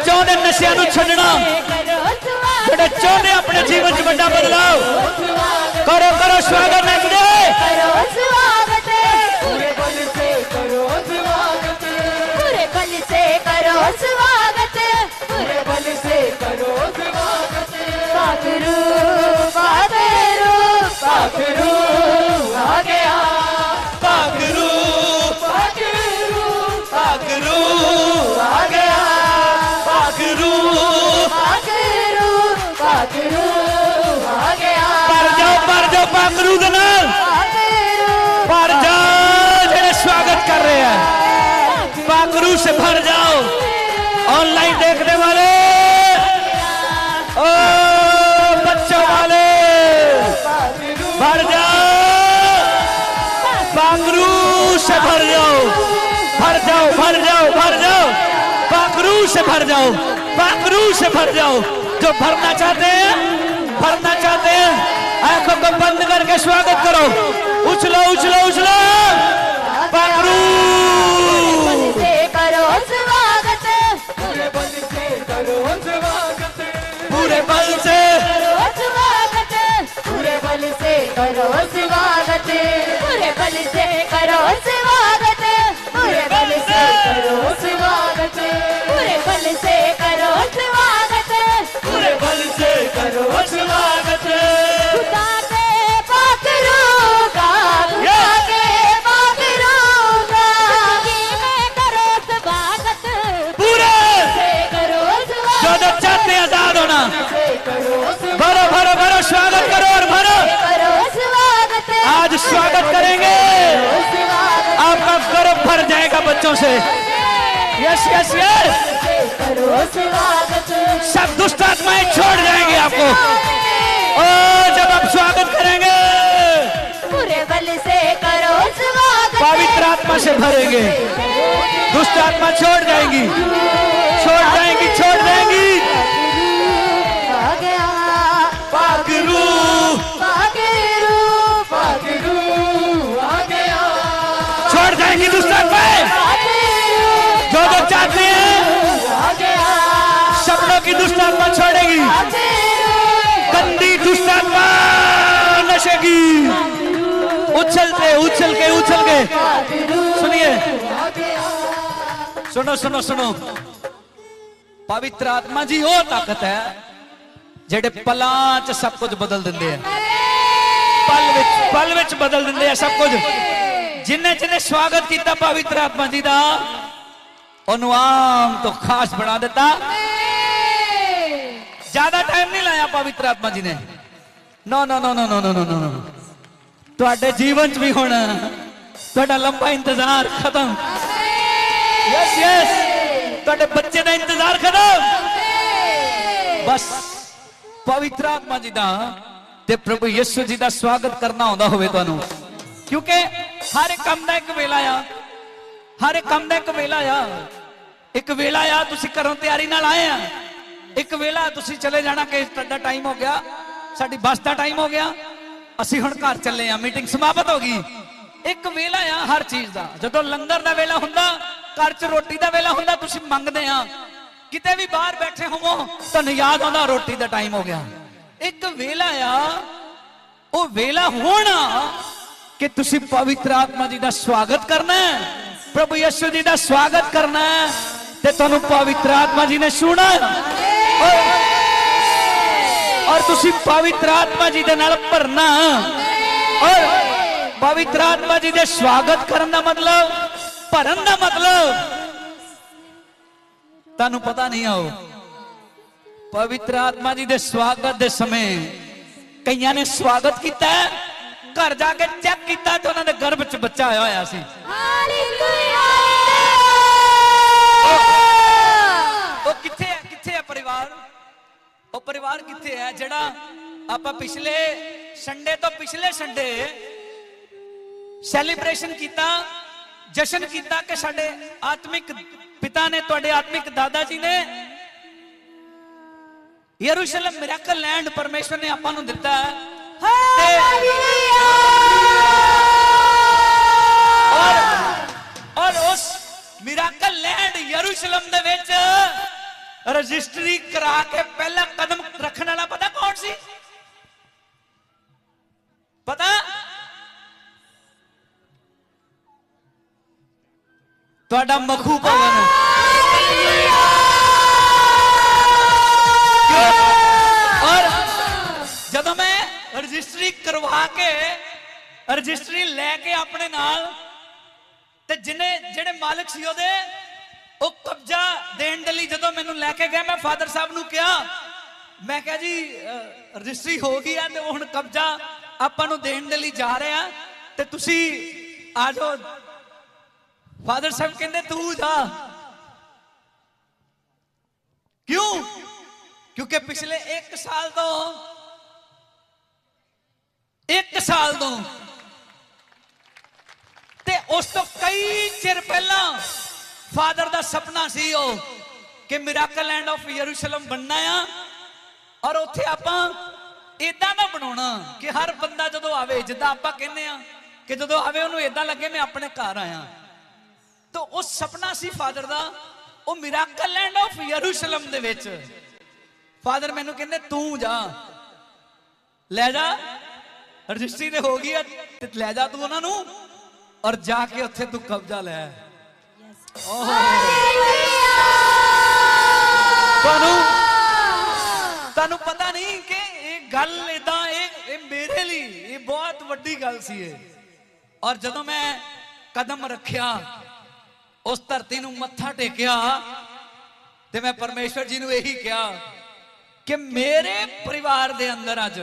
ਚਾਹੁੰਦੇ ਨਸ਼ਿਆਂ ਨੂੰ ਛੱਡਣਾ ਜਿਹੜੇ ਚਾਹੁੰਦੇ ਆਪਣੇ ਜੀਵਨ 'ਚ ਵੱਡਾ ਬਦਲਾਅ ਕਰੋ ਕਰੋ ਸਵਾਗਤ ਨੱਚਦੇ ਕਰੋ ਸਵਾਗਤ ਆ ਗਿਆ ਪਰ ਜਾਓ ਪਰ ਜਾਓ ਭਾਗਰੂ ਦੇ ਨਾਲ ਪਾਗਰੂ ਪਰ ਜਾਓ ਜਿਹੜੇ ਸਵਾਗਤ कर रहे हैं पागरू से भर जाओ ऑनलाइन देखने वाले ओ बच्चों वाले भर जाओ पागरू से भर जाओ भर जाओ भर जाओ भर जाओ पागरू से भर जाओ पागरू से भर जाओ जो भरना चाहते हैं भरना चाहते हैं आंखों को बंद करके स्वागत करो उछलो उछलो उछलो पकड़ू करो स्वागत पूरे बल से करो स्वागत पूरे बल से स्वागत पूरे बल से करो स्वागत पूरे बल से करो स्वागत पूरे बल से करो स्वागत स्वागत करो और भरो। आज स्वागत करेंगे। आपका गर्व भर जाएगा बच्चों से। यस यस यस सब दुष्ट आत्माएँ छोड़ जाएँगे आपको। ओ जब आप स्वागत करेंगे पूरे बल से करो स्वागत पवित्र आत्मा से भरेंगे। दुष्ट आत्मा छोड़ जाएँगी। कंदी दुश्मन नशेगी उछलते उछल के उछल के सुनिए सुनो सुनो सुनो पवित्र आत्मा जी वो ताकत है जेडे पलां च सब कुछ बदल दिंदे हैं पल विच पल विच बदल दिंदे हैं सब कुछ जिन्हें जिन्हें स्वागत किया पवित्र आत्मा जी का ओनू आम तो खास बना दिता ਜ਼ਿਆਦਾ ਟਾਈਮ ਨਹੀਂ ਲਾਇਆ ਪਵਿੱਤਰ ਆਤਮਾ ਜੀ ਨੇ ਨੋ ਨੋ ਨੋ ਨੋ ਨੋ ਨੋ ਨੋ ਨੋ ਤੁਹਾਡੇ ਜੀਵਨ 'ਚ ਵੀ ਹੁਣ ਤੁਹਾਡਾ ਲੰਬਾ ਇੰਤਜ਼ਾਰ ਖਤਮ ਯੈਸ ਯੈਸ ਤੁਹਾਡੇ ਬੱਚੇ ਦਾ ਇੰਤਜ਼ਾਰ ਖਤਮ ਬਸ ਪਵਿੱਤਰ ਆਤਮਾ ਜੀ ਦਾ ਤੇ ਪ੍ਰਭੂ ਯਿਸੂ ਜੀ ਦਾ ਸਵਾਗਤ ਕਰਨਾ ਆਉਂਦਾ ਹੋਵੇ ਤੁਹਾਨੂੰ ਕਿਉਂਕਿ ਹਰ ਇੱਕ ਕੰਮ ਦਾ ਇੱਕ ਵੇਲਾ ਆ ਹਰ ਇੱਕ ਕੰਮ ਦਾ ਇੱਕ ਵੇਲਾ ਆ ਇੱਕ ਵੇਲਾ ਆ ਤੁਸੀਂ ਘਰੋਂ ਤਿਆਰੀ ਨਾਲ ਆਏ ਆ ਇੱਕ ਵੇਲਾ ਤੁਸੀਂ ਚਲੇ ਜਾਣਾ ਕਿ ਤੁਹਾਡਾ ਟਾਈਮ ਹੋ ਗਿਆ, ਸਾਡੀ ਬੱਸ ਦਾ ਟਾਈਮ ਹੋ ਗਿਆ। ਅਸੀਂ ਹੁਣ ਘਰ ਚੱਲੇ ਆ ਮੀਟਿੰਗ ਸਮਾਪਤ ਹੋ ਗਈ। ਇੱਕ ਵੇਲਾ ਆ ਹਰ ਚੀਜ਼ ਦਾ। ਜਦੋਂ ਲੰਗਰ ਦਾ ਵੇਲਾ ਹੁੰਦਾ, ਘਰ 'ਚ ਰੋਟੀ ਦਾ ਵੇਲਾ ਹੁੰਦਾ, ਤੁਸੀਂ ਮੰਗਦੇ ਆ ਕਿਤੇ ਵੀ ਬਾਹਰ ਬੈਠੇ ਹੋਵੋ, ਤੁਹਾਨੂੰ ਯਾਦ ਆਉਂਦਾ ਰੋਟੀ ਦਾ ਟਾਈਮ ਹੋ ਗਿਆ। ਇੱਕ ਵੇਲਾ ਆ, ਉਹ ਵੇਲਾ ਹੋਣਾ ਕਿ ਤੁਸੀਂ ਪਵਿੱਤਰ ਆਤਮਾ ਜੀ ਦਾ ਸਵਾਗਤ ਕਰਨਾ ਹੈ। ਪ੍ਰਭੂ ਯਿਸੂ ਜੀ ਦਾ ਸਵਾਗਤ ਕਰਨਾ ਹੈ ਤੇ ਤੁਹਾਨੂੰ ਪਵਿੱਤਰ ਆਤਮਾ ਜੀ ਨੇ ਛੂਣਾ ਔਰ- ਔਰ ਤੁਸੀਂ ਪਵਿੱਤਰ ਆਤਮਾ ਜੀ ਦੇ ਨਾਲ ਭਰਨਾ ਔਰ ਪਵਿੱਤਰ ਆਤਮਾ ਜੀ ਦੇ ਸਵਾਗਤ ਕਰਨ ਦਾ ਮਤਲਬ ਭਰਨ ਦਾ ਮਤਲਬ ਤੁਹਾਨੂੰ ਪਤਾ ਨਹੀਂ ਆਓ ਪਵਿੱਤਰ ਆਤਮਾ ਜੀ ਦੇ ਸਵਾਗਤ ਦੇ ਸਮੇਂ ਕਈਆਂ ਨੇ ਸਵਾਗਤ ਕੀਤਾ ਹੈ, ਘਰ ਜਾ ਕੇ ਚੈੱਕ ਕੀਤਾ ਤੇ ਉਹਨਾਂ ਦੇ ਗਰਭ 'ਚ ਬੱਚਾ ਆਇਆ ਹੋਇਆ ਸੀ ਉਹ ਪਰਿਵਾਰ ਕਿੱਥੇ ਹੈ? ਜਿਹੜਾ ਆਪਾਂ ਪਿਛਲੇ ਸੰਡੇ ਤੋਂ ਪਿਛਲੇ ਸੰਡੇ ਸੈਲੀਬ੍ਰੇਸ਼ਨ ਕੀਤਾ, ਜਸ਼ਨ ਕੀਤਾ ਕਿ ਸਾਡੇ ਆਤਮਿਕ ਪਿਤਾ ਨੇ, ਤੁਹਾਡੇ ਆਤਮਿਕ ਦਾਦਾ ਜੀ ਨੇ ਯਰੂਸ਼ਲਮ ਮਿਰਾਕਲ ਲੈਂਡ ਪਰਮੇਸ਼ਵਰ ਨੇ ਆਪਾਂ ਨੂੰ ਦਿੱਤਾ ਹੈ। ਤੇ ਔਰ ਔਰ ਉਸ ਮਿਰਾਕਲ ਲੈਂਡ ਯਰੂਸ਼ਲਮ ਦੇ ਵਿੱਚ ਰਜਿਸਟਰੀ ਕਰਾ ਕੇ ਪਹਿਲਾ ਕਦਮ ਰੱਖਣ ਵਾਲਾ ਪਤਾ ਕੌਣ ਸੀ? ਪਤਾ? ਤੁਹਾਡਾ ਮਖੂ ਭਵਨ ਔਰ ਜਦੋਂ ਮੈਂ ਰਜਿਸਟਰੀ ਕਰਵਾ ਕੇ ਰਜਿਸਟਰੀ ਲੈ ਕੇ ਆਪਣੇ ਨਾਲ, ਤੇ ਜਿਹਨੇ ਜਿਹੜੇ ਮਾਲਕ ਸੀ ਉਹਦੇ ਉਹ ਕਬਜ਼ਾ ਦੇਣ ਦੇ ਲਈ ਜਦੋਂ ਮੈਨੂੰ ਲੈ ਕੇ ਗਏ ਮੈਂ ਫਾਦਰ ਸਾਹਿਬ ਨੂੰ ਕਿਹਾ, ਮੈਂ ਕਿਹਾ ਜੀ ਰਜਿਸਟਰੀ ਹੋ ਗਈ ਆ ਤੇ ਹੁਣ ਕਬਜ਼ਾ ਆਪਾਂ ਨੂੰ ਦੇਣ ਦੇ ਲਈ ਜਾ ਰਹੇ ਆ ਤੇ ਤੁਸੀਂ ਆ ਜਾਓ। ਫਾਦਰ ਸਾਹਿਬ ਕਹਿੰਦੇ, ਤੂੰ ਜਾ। ਕਿਉਂ? ਕਿਉਂਕਿ ਪਿਛਲੇ 1 ਸਾਲ ਤੋਂ 1 ਸਾਲ ਤੋਂ ਤੇ ਉਸ ਤੋਂ ਕਈ ਚਿਰ ਪਹਿਲਾਂ ਫਾਦਰ ਦਾ ਸੁਪਨਾ ਸੀ ਉਹ ਕਿ ਮਿਰਾਕਲ ਲੈਂਡ ਆਫ ਯਰੂਸ਼ਲਮ ਬਣਨਾ ਆ ਔਰ ਉੱਥੇ ਆਪਾਂ ਇਦਾਂ ਦਾ ਬਣਾਉਣਾ ਕਿ ਹਰ ਬੰਦਾ ਜਦੋਂ ਆਵੇ, ਜਿੱਦਾਂ ਆਪਾਂ ਕਹਿੰਦੇ ਆ ਕਿ ਜਦੋਂ ਆਵੇ ਉਹਨੂੰ ਇਦਾਂ ਲੱਗੇ, ਮੈਂ ਆਪਣੇ ਘਰ ਆਇਆ ਤਾਂ ਉਹ ਸੁਪਨਾ ਸੀ ਫਾਦਰ ਦਾ, ਉਹ ਮਿਰਾਕਲ ਲੈਂਡ ਆਫ ਯਰੂਸ਼ਲਮ ਦੇ ਵਿੱਚ। ਫਾਦਰ ਮੈਨੂੰ ਕਹਿੰਦੇ, ਤੂੰ ਜਾ। ਲੈ ਜਾ। ਰਜਿਸਟਰੀ ਤੇ ਹੋ ਗਈ ਆ ਤੇ ਲੈ ਜਾ ਤੂੰ ਉਹਨਾਂ ਨੂੰ। ਔਰ ਜਾ ਕੇ ਉੱਥੇ ਤੂੰ ਕਬਜ਼ਾ ਲੈ। ਤੁਹਾਨੂੰ ਤੁਹਾਨੂੰ ਪਤਾ ਨਹੀਂ ਕਿ ਇਹ ਗੱਲ ਇਦਾਂ ਇਹ ਇਹ ਮੇਰੇ ਲਈ ਇਹ ਬਹੁਤ ਵੱਡੀ ਗੱਲ ਸੀ ਇਹ। ਔਰ ਜਦੋਂ ਮੈਂ ਕਦਮ ਰੱਖਿਆ, ਉਸ ਧਰਤੀ ਨੂੰ ਮੱਥਾ ਟੇਕਿਆ, ਤੇ ਮੈਂ ਪਰਮੇਸ਼ਵਰ ਜੀ ਨੂੰ ਇਹੀ ਕਿਹਾ ਕਿ ਮੇਰੇ ਪਰਿਵਾਰ ਦੇ ਅੰਦਰ ਅੱਜ,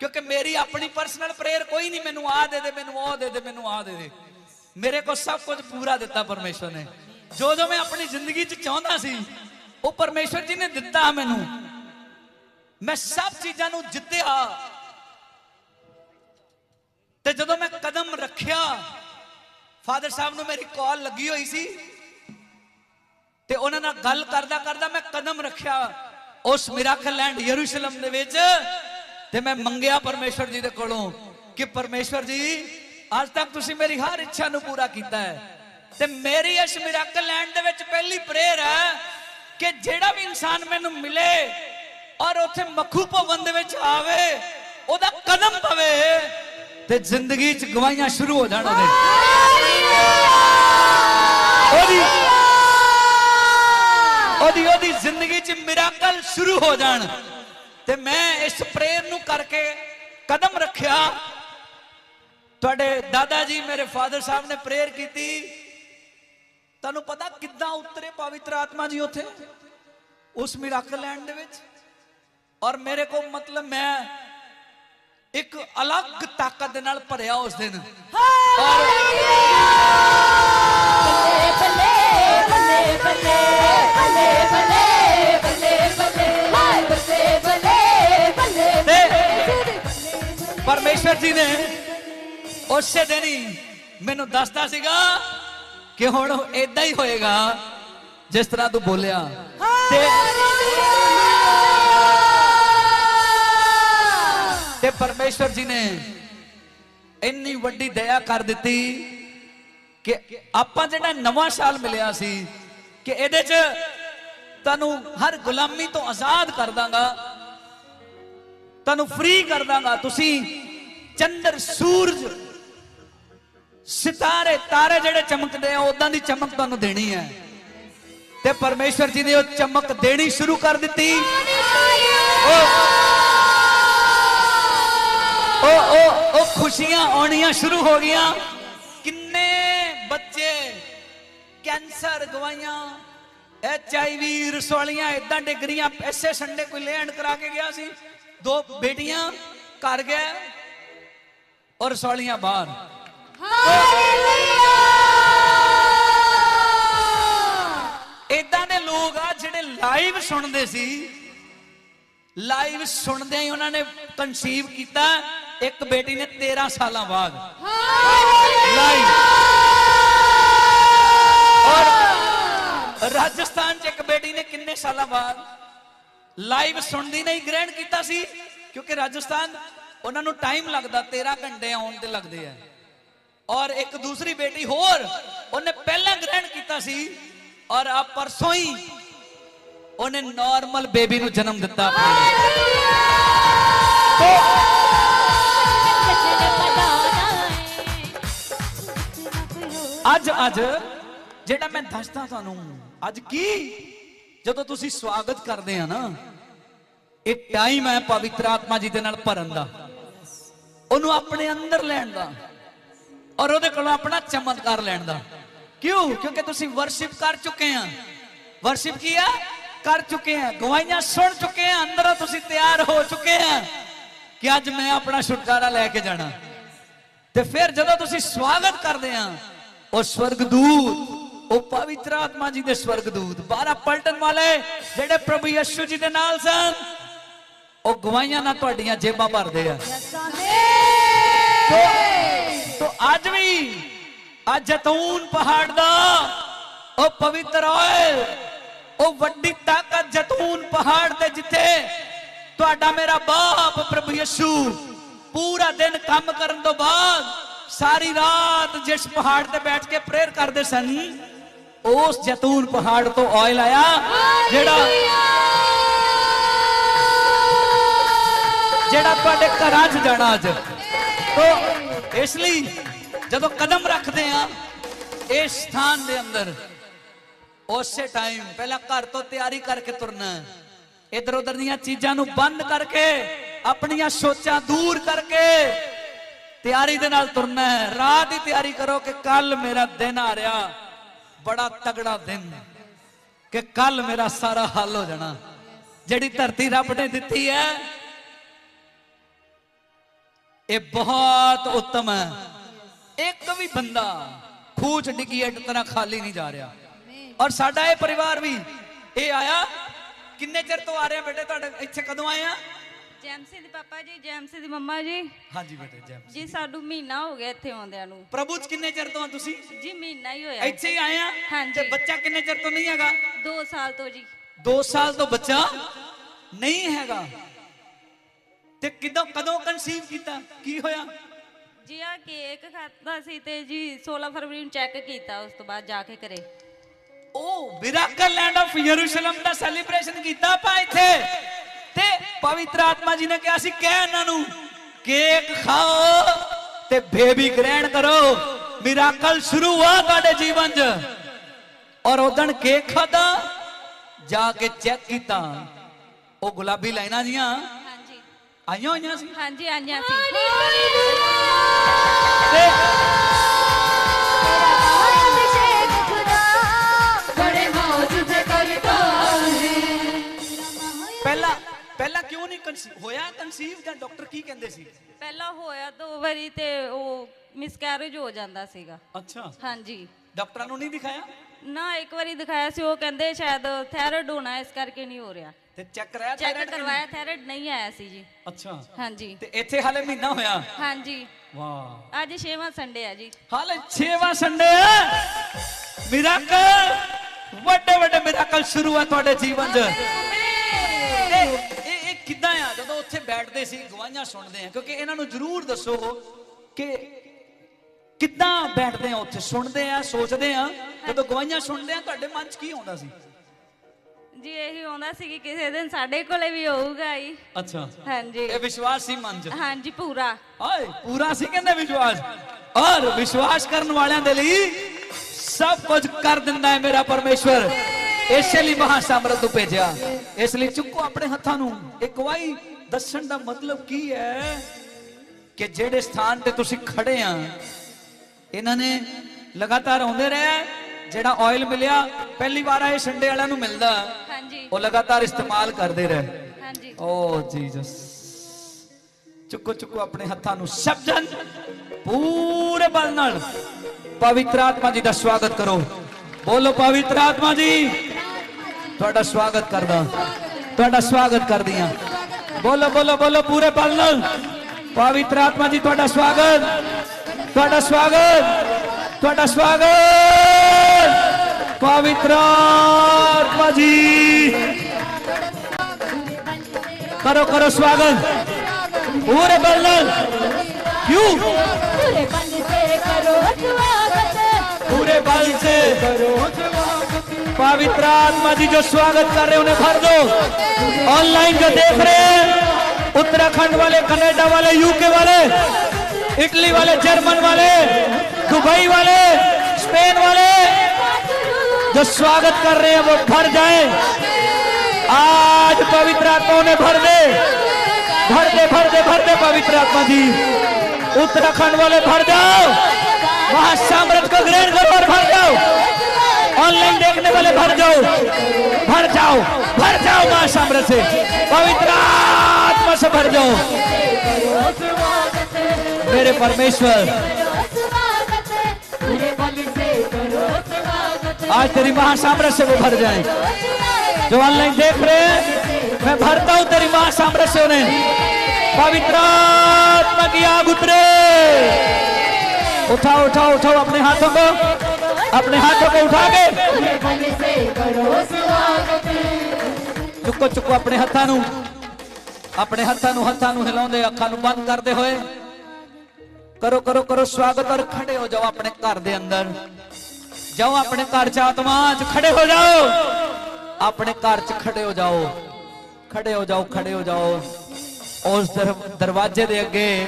ਕਿਉਂਕਿ ਮੇਰੀ ਆਪਣੀ ਪਰਸਨਲ ਪ੍ਰੇਅਰ ਕੋਈ ਨਹੀਂ ਮੈਨੂੰ ਆ ਦੇ ਦੇ, ਮੈਨੂੰ ਉਹ ਦੇ ਦੇ, ਮੈਨੂੰ ਆ ਦੇ ਦੇ। ਮੇਰੇ ਕੋਲ ਸਭ ਕੁਝ ਪੂਰਾ ਦਿੱਤਾ ਪਰਮੇਸ਼ਵਰ ਨੇ। ਜੋ ਜੋ ਮੈਂ ਆਪਣੀ ਜ਼ਿੰਦਗੀ 'ਚ ਚਾਹੁੰਦਾ ਸੀ, ਉਹ ਪਰਮੇਸ਼ਵਰ ਜੀ ਨੇ ਦਿੱਤਾ ਮੈਨੂੰ। ਮੈਂ ਸਭ ਚੀਜ਼ਾਂ ਨੂੰ ਜਿੱਤਿਆ। ਤੇ ਜਦੋਂ ਮੈਂ ਕਦਮ ਰੱਖਿਆ, ਫਾਦਰ ਸਾਹਿਬ ਨੂੰ ਮੇਰੀ ਕਾਲ ਲੱਗੀ ਹੋਈ ਸੀ। ਤੇ ਉਹਨਾਂ ਨਾਲ ਗੱਲ ਕਰਦਾ ਕਰਦਾ ਮੈਂ ਕਦਮ ਰੱਖਿਆ ਉਸ ਮਿਰਾਕਲ ਲੈਂਡ ਯਰੂਸ਼ਲਮ ਦੇ ਵਿੱਚ। ਤੇ ਮੈਂ ਮੰਗਿਆ ਪਰਮੇਸ਼ਵਰ ਜੀ ਦੇ ਕੋਲੋਂ ਕਿ ਪਰਮੇਸ਼ਵਰ ਜੀ ਅੱਜ ਤੱਕ ਤੁਸੀਂ ਮੇਰੀ ਹਰ ਇੱਛਾ ਨੂੰ ਪੂਰਾ ਕੀਤਾ ਹੈ। ਤੇ ਮੇਰੀ ਇਸ ਮਿਰਾਕਲ ਲੈਂਡ ਦੇ ਵਿੱਚ ਪਹਿਲੀ ਪ੍ਰੇਅਰ ਹੈ ਕਿ ਜਿਹੜਾ ਵੀ ਇਨਸਾਨ ਮੈਨੂੰ ਮਿਲੇ ਔਰ ਉੱਥੇ ਮੱਖੂ ਭਵਨ ਦੇ ਵਿੱਚ ਆਵੇ, ਉਹਦਾ ਕਦਮ ਪਵੇ ਤੇ ਜ਼ਿੰਦਗੀ 'ਚ ਗਵਾਈਆਂ ਸ਼ੁਰੂ ਹੋ ਜਾਣ ਉਹਦੇ। ਉਹਦੀ ਉਹਦੀ ਉਹਦੀ ਜ਼ਿੰਦਗੀ 'ਚ ਮਿਰਾਕਲ ਸ਼ੁਰੂ ਹੋ ਜਾਣ। ਤੇ ਮੈਂ ਇਸ ਪ੍ਰੇਅਰ ਨੂੰ ਕਰਕੇ ਕਦਮ ਰੱਖਿਆ ਤੁਹਾਡੇ ਦਾਦਾ ਜੀ ਮੇਰੇ ਫਾਦਰ ਸਾਹਿਬ ਨੇ ਪ੍ਰੇਅਰ ਕੀਤੀ। ਤੁਹਾਨੂੰ ਪਤਾ ਕਿੱਦਾਂ ਉਤਰੇ ਪਵਿੱਤਰ ਆਤਮਾ ਜੀ ਉੱਥੇ? ਉਸ ਮਿਰਾਕਲ ਲੈਂਡ ਦੇ ਵਿੱਚ। ਔਰ ਮੇਰੇ ਕੋ ਮਤਲਬ ਮੈਂ ਇੱਕ ਅਲੱਗ ਤਾਕਤ ਦੇ ਨਾਲ ਭਰਿਆ ਉਸ ਦਿਨ। ਔਰ ਬੱਲੇ ਬੱਲੇ ਬੱਲੇ ਬੱਲੇ ਬੱਲੇ ਪਰਮੇਸ਼ਵਰ ਜੀ ਨੇ ਉਸੇ ਦਿਨ ਹੀ ਮੈਨੂੰ ਦੱਸਦਾ ਸੀਗਾ ਕਿ ਹੁਣ ਇਦਾਂ ਹੀ ਹੋਏਗਾ, ਜਿਸ ਤਰ੍ਹਾਂ ਤੂੰ ਬੋਲਿਆ। ਤੇ ਤੇ ਪਰਮੇਸ਼ਵਰ ਜੀ ਨੇ ਇੰਨੀ ਵੱਡੀ ਦਇਆ ਕਰ ਦਿੱਤੀ ਕਿ ਆਪਾਂ ਜਿਹੜਾ ਨਵਾਂ ਸਾਲ ਮਿਲਿਆ ਸੀ, ਕਿ ਇਹਦੇ 'ਚ ਤੁਹਾਨੂੰ ਹਰ ਗੁਲਾਮੀ ਤੋਂ ਆਜ਼ਾਦ ਕਰ ਦਾਂਗਾ। ਤੁਹਾਨੂੰ ਫ੍ਰੀ ਕਰ ਦਾਂਗਾ। ਤੁਸੀਂ ਚੰਦਰ ਸੂਰਜ ਸਿਤਾਰੇ, ਤਾਰੇ ਜਿਹੜੇ ਚਮਕਦੇ ਆ ਉਦਾਂ ਦੀ ਚਮਕ ਤੁਹਾਨੂੰ ਦੇਣੀ ਹੈ। ਤੇ ਪਰਮੇਸ਼ਵਰ ਜੀ ਨੇ ਉਹ ਚਮਕ ਦੇਣੀ ਸ਼ੁਰੂ ਕਰ ਦਿੱਤੀ। ਉਹ ਉਹ ਉਹ ਖੁਸ਼ੀਆਂ ਆਉਣੀਆਂ ਸ਼ੁਰੂ ਹੋ ਗਈਆਂ। ਕਿੰਨੇ ਬੱਚੇ, ਕੈਂਸਰ ਗਵਾਈਆਂ ਐਚ ਆਈ ਵੀ ਰਸੌਲੀਆਂ ਇਦਾਂ ਡਿਗਰੀਆਂ, ਐਸੇ ਸੰਡੇ ਕੋਈ ਲੈਂਡ ਕਰਾ ਕੇ ਗਿਆ ਸੀ। ਦੋ ਬੇਟੀਆਂ, ਘਰ ਗਏ ਔਰ ਰਸੌਲੀਆਂ ਬਾਹਰ। ਇਦਾਂ ਦੇ ਲੋਕ ਆ ਜਿਹੜੇ ਲਾਈਵ ਸੁਣਦੇ ਸੀ। ਲਾਈਵ ਸੁਣਦੇ ਹੀ ਉਹਨਾਂ ਨੇ ਕਨਸੀਵ ਕੀਤਾ ਇੱਕ ਬੇਟੀ ਨੇ 13 ਸਾਲਾਂ ਬਾਅਦ। ਲਾਈਵ ਔਰ ਰਾਜਸਥਾਨ ਚ ਇੱਕ ਬੇਟੀ ਨੇ ਕਿੰਨੇ ਸਾਲਾਂ ਬਾਅਦ ਲਾਈਵ ਸੁਣਦੀ ਨਹੀਂ ਗ੍ਰਹਿਣ ਕੀਤਾ ਸੀ ਕਿਉਂਕਿ ਰਾਜਸਥਾਨ ਉਹਨਾਂ ਨੂੰ ਟਾਈਮ ਲੱਗਦਾ 13 ਘੰਟੇ ਆਉਣ ਤੇ ਲੱਗਦੇ ਆ। ਔਰ ਇੱਕ ਦੂਸਰੀ ਬੇਟੀ ਹੋਰ, ਉਹਨੇ ਪਹਿਲਾਂ ਗ੍ਰਹਿਣ ਕੀਤਾ ਸੀ ਔਰ ਆ ਪਰਸੋਂ ਹੀ ਉਹਨੇ ਨਾਰਮਲ ਬੇਬੀ ਨੂੰ ਜਨਮ ਦਿੱਤਾ। ਅੱਜ ਅੱਜ ਜਿਹੜਾ ਮੈਂ ਦੱਸਦਾ ਤੁਹਾਨੂੰ, ਅੱਜ ਕੀ? ਜਦੋਂ ਤੁਸੀਂ ਸਵਾਗਤ ਕਰਦੇ ਆ ਨਾ, ਇਹ ਟਾਈਮ ਹੈ ਪਵਿੱਤਰ ਆਤਮਾ ਜੀ ਦੇ ਨਾਲ ਭਰਨ ਦਾ। ਉਹਨੂੰ ਆਪਣੇ ਅੰਦਰ ਲੈਣ ਦਾ। ਔਰ ਉਹਦੇ ਕੋਲੋਂ ਆਪਣਾ ਚਮਤਕਾਰ ਲੈਣ ਦਾ। ਕਿਉਂ? ਕਿਉਂਕਿ ਤੁਸੀਂ ਵਰਸ਼ਿਪ ਕਰ ਚੁੱਕੇ ਆ। ਵਰਸ਼ਿਪ ਕੀ ਆ? ਕਰ ਚੁੱਕੇ ਆ। ਗਵਾਈਆਂ ਸੁਣ ਚੁੱਕੇ ਆ। ਅੰਦਰੋਂ ਤੁਸੀਂ ਤਿਆਰ ਹੋ ਚੁੱਕੇ ਆ ਕਿ ਅੱਜ ਮੈਂ ਆਪਣਾ ਛੁਟਕਾਰਾ ਲੈ ਕੇ ਜਾਣਾ। ਤੇ ਫਿਰ ਜਦੋਂ ਤੁਸੀਂ ਸਵਾਗਤ ਕਰਦੇ ਆ ਉਹ ਸਵਰਗਦੂਤ ਉਹ ਪਵਿੱਤਰ ਆਤਮਾ ਜੀ ਦੇ ਸਵਰਗਦੂਤ 12 ਪਲਟਨ ਵਾਲੇ ਜਿਹੜੇ ਪ੍ਰਭੂ ਯਿਸੂ ਜੀ ਦੇ ਨਾਲ ਸਨ ਉਹ ਗਵਾਈਆਂ ਨਾਲ ਤੁਹਾਡੀਆਂ ਜੇਬਾਂ ਭਰਦੇ ਆ। ਤੋ ਤੋ ਅੱਜ ਵੀ ਆ ਜੈਤੂਨ ਪਹਾੜ ਦਾ ਉਹ ਪਵਿੱਤਰ ਆਇਲ ਉਹ ਵੱਡੀ ਤਾਕਤ ਜੈਤੂਨ ਪਹਾੜ ਤੇ ਜਿੱਥੇ ਤੁਹਾਡਾ ਮੇਰਾ ਬਾਪ ਪ੍ਰਭੂ ਯਿਸੂ ਪੂਰਾ ਦਿਨ ਕੰਮ ਕਰਨ ਤੋਂ ਬਾਅਦ ਸਾਰੀ ਰਾਤ ਜਿਸ ਪਹਾੜ ਤੇ ਬੈਠ ਕੇ ਪ੍ਰੇਅਰ ਕਰਦੇ ਸਨ ਉਸ ਜੈਤੂਨ ਪਹਾੜ ਤੋਂ ਆਇਲ ਆਇਆ ਜਿਹੜਾ ਜਿਹੜਾ ਤੁਹਾਡੇ ਘਰਾਂ 'ਚ ਜਾਣਾ ਅੱਜ ਤੋ ਇਸ ਲਈ ਜਦੋਂ ਕਦਮ ਰੱਖਦੇ ਆ, ਇਸ ਸਥਾਨ ਦੇ ਅੰਦਰ, ਉਸੇ ਟਾਈਮ ਪਹਿਲਾਂ ਘਰ ਤੋਂ ਤਿਆਰੀ ਕਰਕੇ ਤੁਰਨਾ ਇਧਰ ਉਧਰ ਦੀਆਂ ਚੀਜ਼ਾਂ ਨੂੰ ਬੰਦ ਕਰਕੇ, ਆਪਣੀਆਂ ਸੋਚਾਂ ਦੂਰ ਕਰਕੇ ਤਿਆਰੀ ਦੇ ਨਾਲ ਤੁਰਨਾ ਹੈ। ਰਾਤ ਦੀ ਤਿਆਰੀ ਕਰੋ ਕਿ ਕੱਲ ਮੇਰਾ ਦਿਨ ਆ ਰਿਹਾ। ਬੜਾ ਤਗੜਾ ਦਿਨ ਕਿ ਕੱਲ ਮੇਰਾ ਸਾਰਾ ਹੱਲ ਹੋ ਜਾਣਾ। ਜਿਹੜੀ ਧਰਤੀ ਰੱਬ ਨੇ ਦਿੱਤੀ ਹੈ ਇਹ ਬਹੁਤ ਉੱਤਮ ਹੈ। ਇੱਕ ਵੀ ਬੰਦਾ ਖੂਚ ਡਿੱਗੀ ਇੱਟ ਤਰ੍ਹਾਂ ਖਾਲੀ ਨਹੀਂ ਜਾ ਰਿਹਾ। ਔਰ ਸਾਡਾ ਇਹ ਪਰਿਵਾਰ ਵੀ ਇਹ ਆਇਆ ਕਿੰਨੇ ਚਿਰ ਤੋਂ ਆ ਰਿਹਾ ਬੇਟੇ ਤੁਹਾਡੇ ਇੱਥੇ ਕਦੋਂ ਆਏ ਆ? ਜੈਮਸੀ ਦੇ ਪਾਪਾ ਜੀ ਜੈਮਸੀ ਦੀ ਮੰਮਾ ਜੀ। ਹਾਂਜੀ ਬੇਟੇ ਜੈ ਜੀ ਸਾਨੂੰ ਮਹੀਨਾ ਹੋ ਗਿਆ ਇੱਥੇ ਆਉਂਦਿਆਂ ਨੂੰ। ਪ੍ਰਭੂ ਚ ਕਿੰਨੇ ਚਿਰ ਤੋਂ ਆ ਤੁਸੀਂ? ਜੀ ਮਹੀਨਾ ਹੀ ਹੋਇਆ। ਇੱਥੇ ਹੀ ਆਏ ਆ? ਹਾਂਜੀ। ਤੇ ਬੱਚਾ ਕਿੰਨੇ ਚਿਰ ਤੋਂ ਨਹੀਂ ਹੈਗਾ? 2 ਸਾਲ ਤੋਂ ਜੀ। 2 ਸਾਲ ਤੋਂ ਬੱਚਾ ਨਹੀਂ ਹੈਗਾ। ਤੇ ਕਿਦੋਂ ਕਦੋਂ ਕਨਸੀਵ ਕੀਤਾ? ਕੀ ਹੋਇਆ? ਜੀ ਆ ਕੇਕ ਖਾਦਾ ਸੀ ਤੇ ਜੀ 16 ਫਰਵਰੀ ਨੂੰ ਚੈੱਕ ਕੀਤਾ ਉਸ ਤੋਂ ਬਾਅਦ ਜਾ ਕੇ ਕਰੇ ਉਹ ਮਿਰਾਕਲ ਲੈਂਡ ਆਫ ਯਰੂਸ਼ਲਮ ਦਾ ਸੈਲੀਬ੍ਰੇਸ਼ਨ ਕੀਤਾ ਆਪਾਂ ਇੱਥੇ। ਤੇ ਪਵਿੱਤਰ ਆਤਮਾ ਜੀ ਨੇ ਕਿਹਾ ਸੀ ਕਹਿ ਇਹਨਾਂ ਨੂੰ ਕੇਕ ਖਾਓ ਤੇ ਬੇਬੀ ਗ੍ਰਹਿਣ ਕਰੋ। ਮਿਰਾਕਲ ਸ਼ੁਰੂ ਹੋਆ ਤੁਹਾਡੇ ਜੀਵਨ 'ਚ। ਔਰ ਉਦਣ ਕੇਕ ਖਾਦਾ ਜਾ ਕੇ ਚੈੱਕ ਕੀਤਾ। ਉਹ ਗੁਲਾਬੀ ਲਾਈਨਾਂ ਜੀਆਂ ਆਈਆਂ ਹੋਈਆਂ ਸੀ ਹਾਂਜੀ ਆਈਆਂ ਸੀ ਤੇ ਪਹਿਲਾਂ ਪਹਿਲਾਂ ਕਿਉਂ ਨਹੀਂ ਕਨਸੀਵ ਹੋਇਆ ਕਨਸੀਵ ਜਾਂ ਡਾਕਟਰ ਕੀ ਕਹਿੰਦੇ ਸੀ? ਪਹਿਲਾਂ ਹੋਇਆ ਦੋ ਵਾਰੀ ਤੇ ਉਹ ਮਿਸਕੈਰੇਜ ਹੋ ਜਾਂਦਾ ਸੀਗਾ। ਅੱਛਾ। ਹਾਂਜੀ। ਡਾਕਟਰਾਂ ਨੂੰ ਨਹੀਂ ਦਿਖਾਇਆ? ਨਾ ਇੱਕ ਵਾਰੀ ਦਿਖਾਇਆ ਸੀ ਉਹ ਕਹਿੰਦੇ ਸ਼ਾਇਦ ਥਾਇਰਾਇਡ ਹੋਣਾ ਇਸ ਕਰਕੇ ਨਹੀਂ ਹੋ ਰਿਹਾ। ਤੇ ਚੈੱਕ ਕਰਾਇਆ ਚੈੱਕ? ਕਰਵਾਇਆ ਥਾਇਰਾਇਡ ਨਹੀਂ ਆਇਆ ਸੀ ਜੀ। ਅੱਛਾ। ਹਾਂਜੀ। ਤੇ ਇੱਥੇ ਹਾਲੇ ਮਹੀਨਾ ਹੋਇਆ? ਹਾਂਜੀ। ਵਾਹ। ਅੱਜ ਛੇਵਾਂ ਸੰਡੇ ਆ ਜੀ। ਹਾਲੇ 6ਵਾਂ ਸੰਡੇ ਹੈ ਮਿਰਾਕਲ ਵੱਡੇ ਵੱਡੇ ਮਿਰਾਕਲ ਸ਼ੁਰੂ ਹੈ ਤੁਹਾਡੇ ਜੀਵਨ 'ਚ। ਇਹ ਇਹ ਕਿੱਦਾਂ ਆ? ਜਦੋਂ ਉੱਥੇ ਬੈਠਦੇ ਸੀ ਗਵਾਹੀਆਂ ਸੁਣਦੇ ਆ। ਕਿਉਂਕਿ ਇਹਨਾਂ ਨੂੰ ਜ਼ਰੂਰ ਦੱਸੋ ਕਿ ਕਿੱਦਾਂ ਬੈਠਦੇ ਆ ਉੱਥੇ? ਸੁਣਦੇ ਆ ਸੋਚਦੇ ਆ। ਜਦੋਂ ਗਵਾਹੀਆਂ ਸੁਣਦੇ ਆ ਤੁਹਾਡੇ ਮਨ 'ਚ ਕੀ ਆਉਂਦਾ ਸੀ? ਜੀ ਇਹੀ ਆਉਂਦਾ ਸੀ ਕਿ ਕਿਸੇ ਦਿਨ ਸਾਡੇ ਕੋਲੇ ਵੀ ਹੋਊਗਾ ਹੀ ਅੱਛਾ। ਹਾਂਜੀ। ਇਹ ਵਿਸ਼ਵਾਸ ਸੀ ਮਨ 'ਚ? ਹਾਂਜੀ ਪੂਰਾ। ਆਏ ਪੂਰਾ ਸੀ ਕਹਿੰਦੇ ਵਿਸ਼ਵਾਸ? ਔਰ ਵਿਸ਼ਵਾਸ ਕਰਨ ਵਾਲਿਆਂ ਦੇ ਲਈ ਸਭ ਕੁਝ ਕਰ ਦਿੰਦਾ ਹੈ ਮੇਰਾ ਪਰਮੇਸ਼ਵਰ। ਇਸੇ ਲਈ ਮਹਾ ਸਮਰਥ ਨੂੰ ਭੇਜਿਆ। ਇਸ ਲਈ ਚੁੱਕੋ ਆਪਣੇ ਹੱਥਾਂ ਨੂੰ। ਇੱਕ ਵਾਈ ਦੱਸਣ ਦਾ ਮਤਲਬ ਕੀ ਹੈ ਕਿ ਜਿਹੜੇ ਸਥਾਨ ਤੇ ਤੁਸੀਂ ਖੜੇ ਆ ਇਹਨਾਂ ਨੇ ਲਗਾਤਾਰ ਆਉਂਦੇ ਰਹੇ ਜਿਹੜਾ ਆਇਲ ਮਿਲਿਆ ਪਹਿਲੀ ਵਾਰ ਆਏ ਸੰਡੇ ਵਾਲਿਆਂ ਨੂੰ ਮਿਲਦਾ। ਉਹ ਲਗਾਤਾਰ ਇਸਤੇਮਾਲ ਕਰਦੇ ਰਹੇ। ਹਾਂਜੀ। Oh Jesus. ਚੁੱਕੋ ਚੁੱਕੋ ਆਪਣੇ ਹੱਥਾਂ ਨੂੰ ਸਭ ਜਨ ਪੂਰੇ ਬਲ ਨਾਲ ਪਵਿੱਤਰ ਆਤਮਾ ਜੀ ਦਾ ਸਵਾਗਤ ਕਰੋ। ਬੋਲੋ ਪਵਿੱਤਰ ਆਤਮਾ ਜੀ। ਤੁਹਾਡਾ ਸਵਾਗਤ ਕਰਦਾ। ਤੁਹਾਡਾ ਸਵਾਗਤ ਕਰਦੀ ਹਾਂ ਬੋਲੋ ਬੋਲੋ ਬੋਲੋ ਪੂਰੇ ਬਲ ਨਾਲ। ਪਵਿੱਤਰ ਆਤਮਾ ਜੀ ਤੁਹਾਡਾ ਸਵਾਗਤ। ਤੁਹਾਡਾ ਸਵਾਗਤ। ਤੁਹਾਡਾ ਸਵਾਗਤ। पवित्रात्मा जी। करो करो स्वागत। पूरे बल्लल क्यों? पूरे बल से करो। स्वागत पूरे बल से करो पवित्र आत्मा जी जो स्वागत कर रहे उन्हें भर दो। ऑनलाइन जो देख रहे हैं, उत्तराखंड वाले, कनाडा वाले यूके वाले, इटली वाले, जर्मन वाले, दुबई वाले, स्पेन वाले जो स्वागत कर रहे हैं वो भर जाए। आज पवित्र आत्मा उन्हें भर दे। भर दे भर दे भर दे पवित्र आत्मा जी। उत्तराखंड वाले भर जाओ। वहाँ साम्राज्य को ग्रहण करो और भर जाओ। ऑनलाइन देखने वाले भर जाओ। भर जाओ भर जाओ माँ साम्राज्य से। पवित्र आत्मा से भर जाओ। मेरे परमेश्वर आज तेरी महासाम्राज्य से वो भर जाए जो ऑनलाइन देख रहे हैं मैं भरता हूं तेरी महासाम्राज्य से उन्हें पवित्र आत्मा की आग उतरे उठाओ उठाओ उठाओ अपने हाथों को अपने हाथों को उठा के ਚੁੱਕੋ ਚੁੱਕੋ ਆਪਣੇ ਹੱਥਾਂ ਨੂੰ ਆਪਣੇ ਹੱਥਾਂ ਨੂੰ ਹੱਥਾਂ ਨੂੰ ਹਿਲਾਉਂਦੇ ਅੱਖਾਂ ਨੂੰ ਬੰਦ ਕਰਦੇ ਹੋਏ ਕਰੋ ਕਰੋ ਕਰੋ ਸਵਾਗਤ ਔਰ ਖੜੇ ਹੋ ਜਾਓ ਆਪਣੇ ਘਰ ਦੇ ਅੰਦਰ ਜਾਓ ਆਪਣੇ ਘਰ ਚ ਆਤਮਾ ਚ ਖੜੇ ਹੋ ਜਾਓ। ਆਪਣੇ ਘਰ ਚ ਖੜੇ ਹੋ ਜਾਓ। ਖੜੇ ਹੋ ਜਾਓ, ਖੜੇ ਹੋ ਜਾਓ। ਉਸ ਦਰਵਾਜ਼ੇ ਦੇ ਅੱਗੇ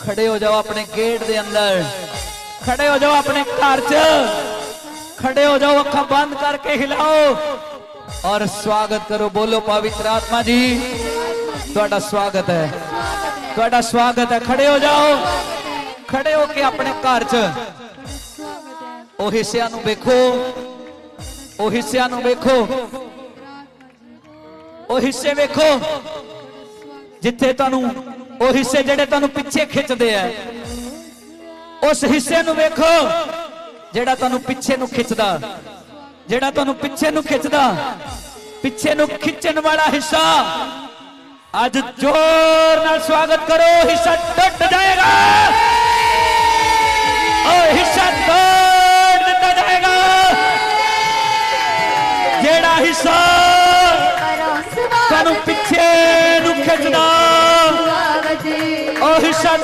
ਖੜੇ ਹੋ ਜਾਓ ਆਪਣੇ ਗੇਟ ਦੇ ਅੰਦਰ। ਖੜੇ ਹੋ ਜਾਓ ਆਪਣੇ ਘਰ ਚ। ਖੜੇ ਹੋ ਜਾਓ, ਅੱਖਾਂ ਬੰਦ ਕਰਕੇ ਹਿਲਾਓ। ਔਰ ਸਵਾਗਤ ਕਰੋ, ਬੋਲੋ ਪਵਿੱਤਰ ਆਤਮਾ ਜੀ। ਤੁਹਾਡਾ ਸਵਾਗਤ ਹੈ। ਤੁਹਾਡਾ ਸਵਾਗਤ ਹੈ। ਖੜੇ ਹੋ ਜਾਓ। ਖੜੇ ਹੋ ਕੇ ਆਪਣੇ ਘਰ 'ਚ ਉਹ ਹਿੱਸਿਆਂ ਨੂੰ ਵੇਖੋ ਉਹ ਹਿੱਸਿਆਂ ਨੂੰ ਵੇਖੋ ਉਹ ਹਿੱਸੇ ਵੇਖੋ ਜਿੱਥੇ ਤੁਹਾਨੂੰ ਉਹ ਹਿੱਸੇ ਜਿਹੜੇ ਤੁਹਾਨੂੰ ਪਿੱਛੇ ਖਿੱਚਦੇ ਆ ਉਸ ਹਿੱਸੇ ਨੂੰ ਵੇਖੋ ਜਿਹੜਾ ਤੁਹਾਨੂੰ ਪਿੱਛੇ ਨੂੰ ਖਿੱਚਦਾ ਜਿਹੜਾ ਤੁਹਾਨੂੰ ਪਿੱਛੇ ਨੂੰ ਖਿੱਚਦਾ ਪਿੱਛੇ ਨੂੰ ਖਿੱਚਣ ਵਾਲਾ ਹਿੱਸਾ ਅੱਜ ਜ਼ੋਰ ਨਾਲ ਸਵਾਗਤ ਕਰੋ ਹਿੱਸਾ ਟੁੱਟ ਜਾਏਗਾ ਉਹ ਹਿੱਸਾ ਹਿੱਸਾ ਤੁਹਾਨੂੰ ਪਿੱਛੇ ਨੂੰ ਖਿੱਚਦਾ। ਉਹ ਹਿੱਸਾ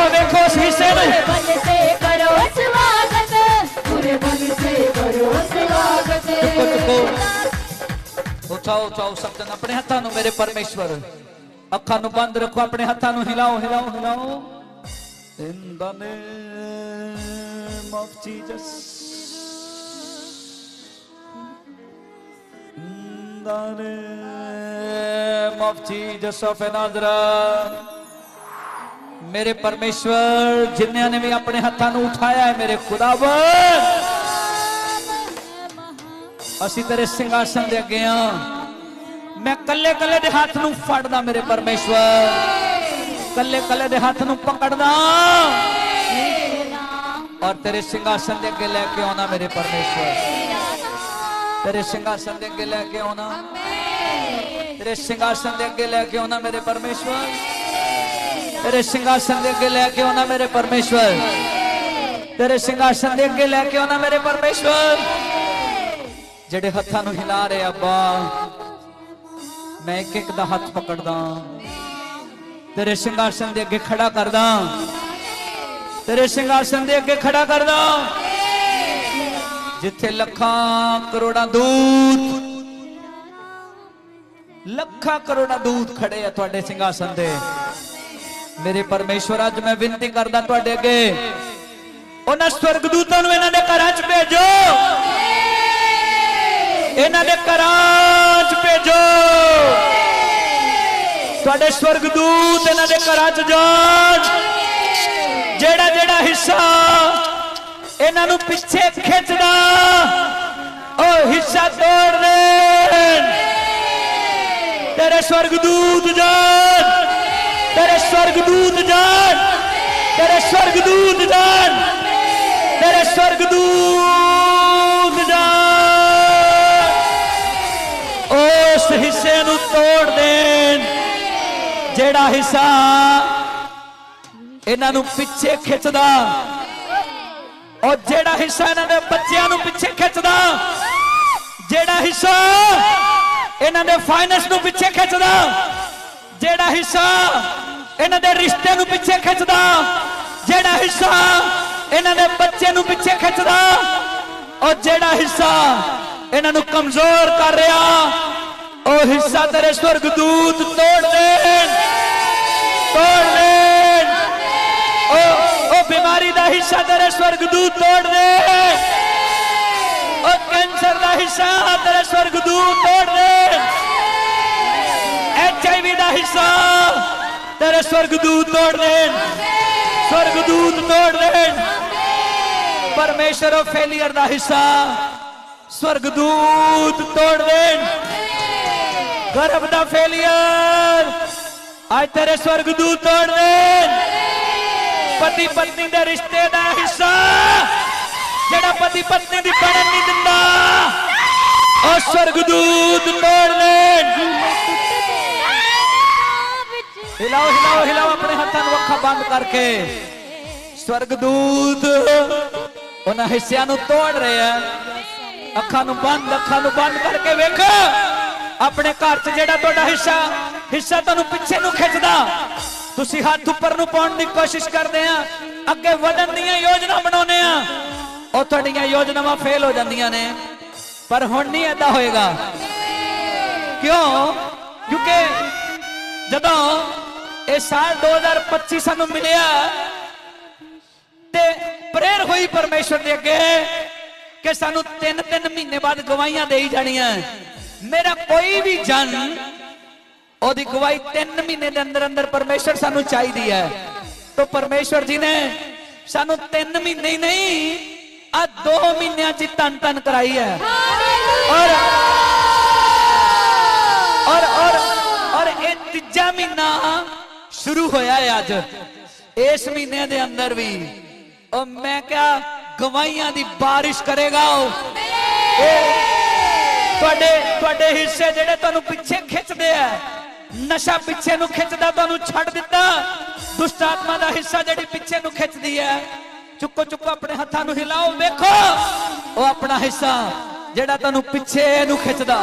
ਵੇਖੋ ਵੇਖੋ ਉਸ ਹਿੱਸੇ ਨੂੰ ਚੁੱਕੋ ਚੁੱਕੋ ਉਠਾਓ ਉਠਾਓ ਸਭ ਜਨ ਆਪਣੇ ਹੱਥਾਂ ਨੂੰ ਮੇਰੇ ਪਰਮੇਸ਼ਵਰ ਅੱਖਾਂ ਨੂੰ ਬੰਦ ਰੱਖੋ ਆਪਣੇ ਹੱਥਾਂ ਨੂੰ ਹਿਲਾਓ ਹਿਲਾਓ ਹਿਲਾਓ in the name of Jesus. In the name of Jesus of Nazareth. ਮੇਰੇ ਪਰਮੇਸ਼ਵਰ ਜਿਨ੍ਹਾਂ ਨੇ ਵੀ ਆਪਣੇ ਹੱਥਾਂ ਨੂੰ ਉਠਾਇਆ ਹੈ ਮੇਰੇ ਖੁਦਾਵੰਦ। ਅਸੀਂ ਤੇਰੇ ਸਿੰਘਾਸਨ ਦੇ ਅੱਗੇ ਆ। ਮੈਂ ਕੱਲੇ ਕੱਲੇ ਦੇ ਹੱਥ ਨੂੰ ਫੜਦਾ ਮੇਰੇ ਪਰਮੇਸ਼ਵਰ। ਕੱਲੇ ਕੱਲੇ ਦੇ ਹੱਥ ਨੂੰ ਪਕੜਦਾ। ਔਰ ਤੇਰੇ ਸਿੰਘਾਸਨ ਦੇ ਅੱਗੇ ਲੈ ਕੇ ਆਉਣਾ ਮੇਰੇ ਪਰਮੇਸ਼ਵਰ। ਤੇਰੇ ਸਿੰਘਾਸਨ ਦੇ ਅੱਗੇ ਲੈ ਕੇ ਆਉਣਾ। ਤੇਰੇ ਸਿੰਘਾਸਨ ਦੇ ਅੱਗੇ ਲੈ ਕੇ ਆਉਣਾ ਮੇਰੇ ਪਰਮੇਸ਼ਵਰ। ਤੇਰੇ ਸਿੰਘਾਸਨ ਦੇ ਅੱਗੇ ਲੈ ਕੇ ਆਉਣਾ ਮੇਰੇ ਪਰਮੇਸ਼ਵਰ। ਤੇਰੇ ਸਿੰਘਾਸਨ ਦੇ ਅੱਗੇ ਲੈ ਕੇ ਆਉਣਾ ਮੇਰੇ ਪਰਮੇਸ਼ਵਰ। ਜਿਹੜੇ ਹੱਥਾਂ ਨੂੰ ਹਿਲਾ ਰਹੇ ਅੱਬਾ, ਮੈਂ ਇੱਕ ਇੱਕ ਦਾ ਹੱਥ ਪਕੜਦਾ। ਤੇਰੇ ਸਿੰਘਾਸਨ ਦੇ ਅੱਗੇ ਖੜਾ ਕਰਦਾ। ਤੇਰੇ ਸਿੰਘਾਸਨ ਦੇ ਅੱਗੇ ਖੜਾ ਕਰਦਾ। ਜਿੱਥੇ ਲੱਖਾਂ ਕਰੋੜਾਂ ਦੂਤ ਲੱਖਾਂ ਕਰੋੜਾਂ ਦੂਤ ਖੜੇ ਆ ਤੁਹਾਡੇ ਸਿੰਘਾਸਨ ਦੇ। ਮੇਰੇ ਪਰਮੇਸ਼ਵਰ, ਅੱਜ ਮੈਂ ਬੇਨਤੀ ਕਰਦਾ ਤੁਹਾਡੇ ਅੱਗੇ। ਉਹਨਾਂ ਸਵਰਗਦੂਤਾਂ ਨੂੰ ਇਹਨਾਂ ਦੇ ਘਰਾਂ 'ਚ ਭੇਜੋ। ਇਹਨਾਂ ਦੇ ਘਰਾਂ 'ਚ ਭੇਜੋ। ਤੁਹਾਡੇ ਸਵਰਗਦੂਤ ਇਹਨਾਂ ਦੇ ਘਰਾਂ 'ਚ ਜਾਣ। ਜਿਹੜਾ ਜਿਹੜਾ ਹਿੱਸਾ ਇਹਨਾਂ ਨੂੰ ਪਿੱਛੇ ਖਿੱਚਦਾ, ਉਹ ਹਿੱਸਾ ਤੋੜ ਦੇਣ ਤੇਰੇ ਸਵਰਗਦੂਤ ਜਾਣ। ਤੇਰੇ ਸਵਰਗਦੂਤ ਜਾਣ ਤੇਰੇ ਸਵਰਗਦੂਤ ਜਾਣ ਤੇਰੇ ਸਵਰਗਦੂਤ ਜਾਣ ਉਸ ਹਿੱਸੇ ਨੂੰ ਤੋੜ ਦੇਣ। ਜਿਹੜਾ ਹਿੱਸਾ ਇਹਨਾਂ ਨੂੰ ਪਿੱਛੇ ਖਿੱਚਦਾ, ਉਹ ਜਿਹੜਾ ਹਿੱਸਾ ਇਹਨਾਂ ਦੇ ਬੱਚਿਆਂ ਨੂੰ ਪਿੱਛੇ ਖਿੱਚਦਾ, ਜਿਹੜਾ ਹਿੱਸਾ ਇਹਨਾਂ ਦੇ ਫਾਈਨੈਂਸ ਨੂੰ ਪਿੱਛੇ ਖਿੱਚਦਾ ਜਿਹੜਾ ਹਿੱਸਾ ਇਹਨਾਂ ਦੇ ਰਿਸ਼ਤੇ ਨੂੰ ਪਿੱਛੇ ਖਿੱਚਦਾ, ਜਿਹੜਾ ਹਿੱਸਾ ਇਹਨਾਂ ਦੇ ਬੱਚੇ ਨੂੰ ਪਿੱਛੇ ਖਿੱਚਦਾ, ਉਹ ਜਿਹੜਾ ਹਿੱਸਾ ਇਹਨਾਂ ਨੂੰ ਕਮਜ਼ੋਰ ਕਰ ਰਿਹਾ, ਉਹ ਹਿੱਸਾ ਤੇਰੇ ਸਵਰਗਦੂਤ ਤੋੜ ਦੇਣ। ਤੋੜ ਦੇਣ। ਉਹ ਉਹ ਬਿਮਾਰੀ ਦਾ ਹਿੱਸਾ ਤੇਰੇ ਸਵਰਗਦੂਤ ਤੋੜ ਦੇ ਉਹ ਕੈਂਸਰ ਦਾ ਹਿੱਸਾ ਤੇਰੇ ਸਵਰਗਦੂਤ ਤੋੜ ਦੇਣ। ਐਚਆਈਵੀ ਦਾ ਹਿੱਸਾ ਤੇਰੇ ਸਵਰਗਦੂਤ ਤੋੜ ਦੇਣ ਸਵਰਗਦੂਤ ਤੋੜ ਦੇਣ ਪਰਮੇਸ਼ਰ ਉਹ ਫੇਲਿਅਰ ਦਾ ਹਿੱਸਾ ਸਵਰਗਦੂਤ ਤੋੜ ਦੇਣ ਗਰਭ ਦਾ ਫੇਲਿਅਰ ਅੱਜ ਤੇਰੇ ਸਵਰਗਦੂਤ ਤੋੜ ਦੇਣ ਪਤੀ ਪਤਨੀ ਦੇ ਰਿਸ਼ਤੇ ਦਾ ਹਿੱਸਾ ਜਿਹੜਾ ਪਤੀ ਪਤਨੀ ਦੀ ਬਣਨ ਨਹੀਂ ਦਿੰਦਾ ਉਹ ਸਵਰਗਦੂਤ ਤੋੜ ਦੇਣ ਹਿਲਾਓ ਹਿਲਾਓ ਹਿਲਾਓ ਆਪਣੇ ਹੱਥਾਂ ਨੂੰ ਅੱਖਾਂ ਬੰਦ ਕਰਕੇ। ਸਵਰਗਦੂਤ ਉਹਨਾਂ ਹਿੱਸਿਆਂ ਨੂੰ ਤੋੜ ਰਹੇ ਅੱਖਾਂ ਨੂੰ ਬੰਦ, ਅੱਖਾਂ ਨੂੰ ਬੰਦ ਕਰਕੇ ਵੇਖ। ਆਪਣੇ ਘਰ 'ਚ ਜਿਹੜਾ ਤੁਹਾਡਾ ਹਿੱਸਾ ਹਿੱਸਾ ਤੁਹਾਨੂੰ ਪਿੱਛੇ ਨੂੰ ਖਿੱਚਦਾ। ਤੁਸੀਂ ਹੱਥ ਉੱਪਰ ਨੂੰ ਪਾਉਣ ਦੀ ਕੋਸ਼ਿਸ਼ ਕਰਦੇ ਆ। ਅੱਗੇ ਵਧਣ ਦੀਆਂ ਯੋਜਨਾ ਬਣਾਉਨੇ ਆ। ਉਹ ਤੁਹਾਡੀਆਂ ਯੋਜਨਾਵਾਂ ਫੇਲ ਹੋ ਜਾਂਦੀਆਂ ਨੇ। ਪਰ ਹੁਣ ਨਹੀਂ ਏਦਾਂ ਹੋਏਗਾ। ਕਿਉਂ? ਕਿਉਂਕਿ ਜਦੋਂ ਇਹ ਸਾਲ 2025 ਸਾਨੂੰ ਮਿਲਿਆ ਤੇ ਪ੍ਰੇਰ ਹੋਈ ਪਰਮੇਸ਼ਵਰ ਦੇ ਅੱਗੇ ਕਿ ਸਾਨੂੰ 3-3 ਮਹੀਨੇ ਬਾਅਦ ਗਵਾਹੀਆਂ ਦੇਈ ਜਾਣੀਆਂ। ਮੇਰਾ ਕੋਈ ਵੀ ਜਨ, ਉਹਦੀ ਗਵਾਹੀ 3 ਮਹੀਨੇ ਦੇ ਅੰਦਰ ਅੰਦਰ ਪਰਮੇਸ਼ਵਰ ਸਾਨੂੰ ਚਾਹੀਦੀ ਹੈ। ਤਾਂ ਪਰਮੇਸ਼ਵਰ ਜੀ ਨੇ ਸਾਨੂੰ 3 ਮਹੀਨੇ ਹੀ ਨਹੀਂ, ਆ 2 ਮਹੀਨਿਆਂ ਚ ਤਨ ਤਨ ਕਰਾਈ ਹੈ। ਔਰ ਔਰ ਔਰ ਇਹ ਤੀਜਾ ਮਹੀਨਾ ਸ਼ੁਰੂ ਹੋਇਆ ਹੈ ਅੱਜ। ਇਸ ਮਹੀਨੇ ਦੇ ਅੰਦਰ ਵੀ ਉਹ ਮੈਂ ਕਿਹਾ, ਗਵਾਹੀਆਂ ਦੀ ਬਾਰਿਸ਼ ਕਰੇਗਾ ਉਹ। ਤੁਹਾਡੇ ਤੁਹਾਡੇ ਹਿੱਸੇ ਜਿਹੜੇ ਤੁਹਾਨੂੰ ਪਿੱਛੇ ਖਿੱਚਦੇ ਆ, ਨਸ਼ਾ ਪਿੱਛੇ ਨੂੰ ਖਿੱਚਦਾ, ਤੁਹਾਨੂੰ ਛੱਡ ਦਿੱਤਾ। ਦੁਸ਼ਟ ਆਤਮਾ ਦਾ ਹਿੱਸਾ ਜਿਹੜੀ ਪਿੱਛੇ ਨੂੰ ਖਿੱਚਦੀ ਹੈ, ਚੁੱਕੋ ਚੁੱਕੋ, ਆਪਣੇ ਹੱਥਾਂ ਨੂੰ ਹਿਲਾਓ, ਵੇਖੋ। ਉਹ ਆਪਣਾ ਹਿੱਸਾ ਜਿਹੜਾ ਤੁਹਾਨੂੰ ਪਿੱਛੇ ਨੂੰ ਖਿੱਚਦਾ।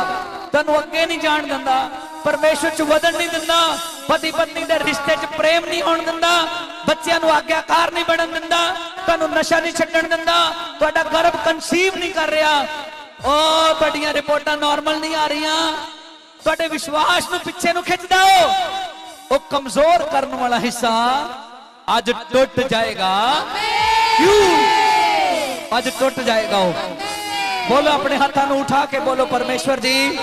ਤੁਹਾਨੂੰ ਅੱਗੇ ਨਹੀਂ ਜਾਣ ਦਿੰਦਾ, ਪਰਮੇਸ਼ਰ ਚ ਵਧਣ ਨਹੀਂ ਦਿੰਦਾ। ਪਤੀ ਪਤਨੀ ਦੇ ਰਿਸ਼ਤੇ ਚ ਪ੍ਰੇਮ ਨਹੀਂ ਹੋਣ ਦਿੰਦਾ, ਬੱਚਿਆਂ ਨੂੰ ਆਗਿਆਕਾਰ ਨਹੀਂ ਬਣਨ ਦਿੰਦਾ, ਤੁਹਾਨੂੰ ਨਸ਼ਾ ਨਹੀਂ ਛੱਡਣ ਦਿੰਦਾ, ਤੁਹਾਡਾ ਗਰਭ ਕਨਸੀਵ ਨਹੀਂ ਕਰ ਰਿਹਾ। ਉਹ ਤੁਹਾਡੀਆਂ ਰਿਪੋਰਟਾਂ ਨਾਰਮਲ ਨਹੀਂ ਆ ਰਹੀਆਂ। ਤੁਹਾਡੇ ਵਿਸ਼ਵਾਸ ਨੂੰ ਪਿੱਛੇ ਨੂੰ ਖਿੱਚਦਾ ਉਹ ਉਹ ਕਮਜ਼ੋਰ ਕਰਨ ਵਾਲਾ ਹਿੱਸਾ ਅੱਜ ਟੁੱਟ ਜਾਏਗਾ। ਕਿਉਂ ਅੱਜ ਟੁੱਟ ਜਾਏਗਾ ਉਹ। ਬੋਲੋ ਆਪਣੇ ਹੱਥਾਂ ਨੂੰ ਉਠਾ ਕੇ ਬੋਲੋ ਪਰਮੇਸ਼ਵਰ ਜੀ।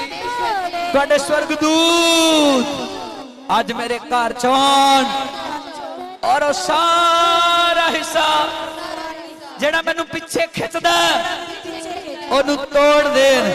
ਤੁਹਾਡੇ ਸਵਰਗਦੂਤ ਅੱਜ ਮੇਰੇ ਘਰ ਚ ਆਉਣ। ਔਰ ਉਹ ਸਾਰਾ ਹਿੱਸਾ ਜਿਹੜਾ ਮੈਨੂੰ ਪਿੱਛੇ ਖਿੱਚਦਾ ਉਹਨੂੰ ਤੋੜ ਦੇਣ।